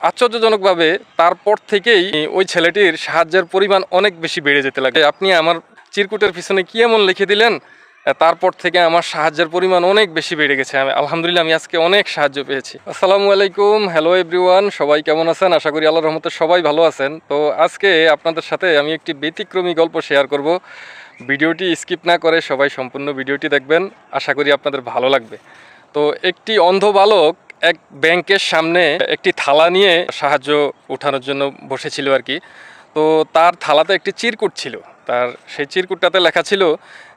আশ্চর্যজনকভাবে তারপর থেকেই ওই ছেলেটির সাহায্যের পরিমাণ অনেক বেশি বেড়ে যেতে লাগে। আপনি আমার চিরকুটের পিছনে কি এমন লিখে দিলেন? তারপর থেকে আমার সাহায্যের পরিমাণ অনেক বেশি বেড়ে গেছে। আমি আলহামদুলিল্লাহ আমি আজকে অনেক সাহায্য পেয়েছি। আসসালামু আলাইকুম, হ্যালো এভরিওয়ান, সবাই কেমন আছেন? আশা করি আল্লাহ রহমতে সবাই ভালো আছেন। তো আজকে আপনাদের সাথে আমি একটি ব্যতিক্রমী গল্প শেয়ার করব। ভিডিওটি স্কিপ না করে সবাই সম্পূর্ণ ভিডিওটি দেখবেন। আশা করি আপনাদের ভালো লাগবে। তো একটি অন্ধ বালক এক ব্যাংকের সামনে একটি থালা নিয়ে সাহায্য উঠানোর জন্য বসেছিল আর কি। তো তার থালাতে একটি চিরকুট ছিল। তার সেই চিরকুটটাতে লেখা ছিল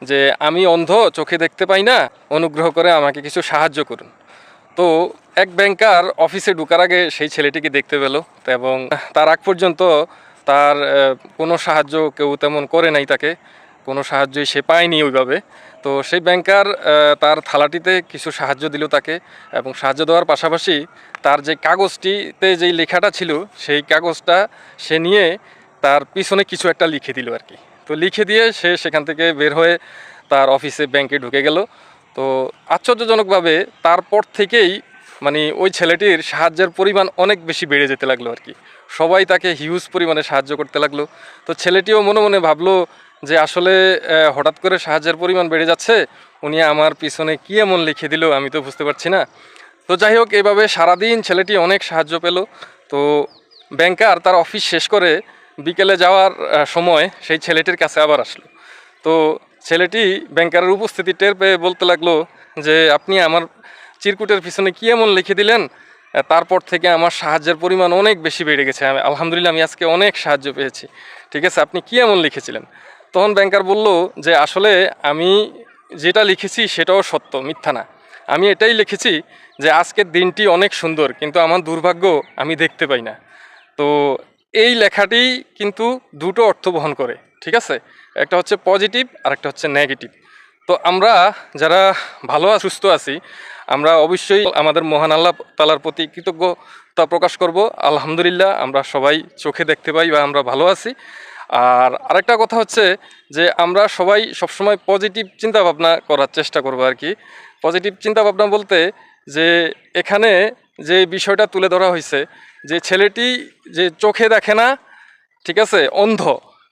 যে, আমি অন্ধ, চোখে দেখতে পাই না, অনুগ্রহ করে আমাকে কিছু সাহায্য করুন। তো এক ব্যাংকার অফিসে ঢুকার আগে সেই ছেলেটিকে দেখতে পেল এবং তার আগ পর্যন্ত তার কোনো সাহায্য কেউ তেমন করে নাই তাকে। কোনো সাহায্যই সে পায়নি ওইভাবে। তো সেই ব্যাংকার তার থালাটিতে কিছু সাহায্য দিল তাকে এবং সাহায্য দেওয়ার পাশাপাশি তার যে কাগজটিতে যেই লেখাটা ছিল, সেই কাগজটা সে নিয়ে তার পিছনে কিছু একটা লিখে দিল আর কি। তো লিখে দিয়ে সে সেখান থেকে বের হয়ে তার অফিসে ব্যাংকে ঢুকে গেল। তো আশ্চর্যজনকভাবে তারপর থেকেই মানে ওই ছেলেটির সাহায্যের পরিমাণ অনেক বেশি বেড়ে যেতে লাগল আর কি। সবাই তাকে হিউজ পরিমাণে সাহায্য করতে লাগল। তো ছেলেটিও মনে মনে ভাবলো যে আসলে হঠাৎ করে সাহায্যের পরিমাণ বেড়ে যাচ্ছে, উনি আমার পিছনে কী এমন লিখে দিল আমি তো বুঝতে পারছি না। তো যাই হোক, এভাবে সারাদিন ছেলেটি অনেক সাহায্য পেল। তো ব্যাংকার তার অফিস শেষ করে বিকেলে যাওয়ার সময় সেই ছেলেটির কাছে আবার আসলো। তো ছেলেটি ব্যাংকারের উপস্থিতি টের পেয়ে বলতে লাগল যে, আপনি আমার চিরকুটের পিছনে কী এমন লিখে দিলেন? তারপর থেকে আমার সাহায্যের পরিমাণ অনেক বেশি বেড়ে গেছে। আমি আলহামদুলিল্লাহ আমি আজকে অনেক সাহায্য পেয়েছি। ঠিক আছে, আপনি কী এমন লিখেছিলেন? তখন ব্যাংকার বলল যে, আসলে আমি যেটা লিখেছি সেটাও সত্য, মিথ্যা না। আমি এটাই লিখেছি যে, আজকের দিনটি অনেক সুন্দর, কিন্তু আমার দুর্ভাগ্য আমি দেখতে পাই না। তো এই লেখাটি কিন্তু দুটো অর্থ বহন করে, ঠিক আছে? একটা হচ্ছে পজিটিভ আর একটা হচ্ছে নেগেটিভ তো আমরা যারা ভালো সুস্থ আছি আমরা অবশ্যই আমাদের মহান আল্লাহ তালার প্রতি কৃতজ্ঞতা প্রকাশ করব। আলহামদুলিল্লাহ, আমরা সবাই চোখে দেখতে পাই বা আমরা ভালো আছি। আর আরেকটা কথা হচ্ছে যে আমরা সবাই সবসময় পজিটিভ চিন্তা ভাবনা করার চেষ্টা করব আর কি। পজিটিভ চিন্তা ভাবনা বলতে যে এখানে যে বিষয়টা তুলে ধরা হয়েছে যে ছেলেটি যে চোখে দেখে না, ঠিক আছে, অন্ধ,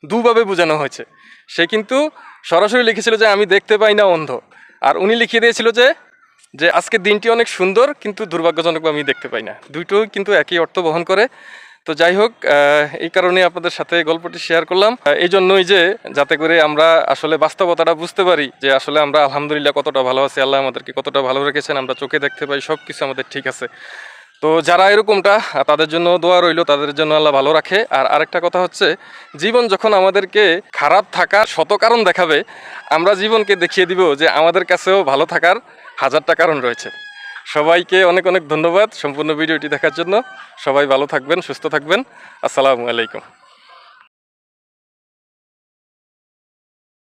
দুভাবে বোঝানো হয়েছে। সে কিন্তু সরাসরি লিখেছিল যে আমি দেখতে পাই না অন্ধ। আর উনি লিখিয়ে দিয়েছিল যে যে আজকে দিনটি অনেক সুন্দর, কিন্তু দুর্ভাগ্যজনক আমি দেখতে পাই না। দুইটো কিন্তু একই অর্থ বহন করে। তো যাই হোক এই কারণে আপনাদের সাথে গল্পটি শেয়ার করলাম। এই জন্যই যে যাতে করে আমরা আসলে বাস্তবতাটা বুঝতে পারি যে আসলে আমরা আলহামদুলিল্লাহ কতটা ভালো আছি, আল্লাহ আমাদেরকে কতটা ভালো রেখেছেন, আমরা চোখে দেখতে পাই সব কিছু আমাদের ঠিক আছে। তো যারা এরকমটা, তাদের জন্য দোয়া রইল, তাদের জন্য আল্লাহ ভালো রাখে। আর আরেকটা কথা হচ্ছে, জীবন যখন আমাদেরকে খারাপ থাকার শত কারণ দেখাবে, আমরা জীবনকে দেখিয়ে দিব যে আমাদের কাছেও ভালো থাকার হাজারটা কারণ রয়েছে। সবাইকে অনেক অনেক ধন্যবাদ সম্পূর্ণ ভিডিওটি দেখার জন্য। সবাই ভালো থাকবেন, সুস্থ থাকবেন। আসসালামু আলাইকুম।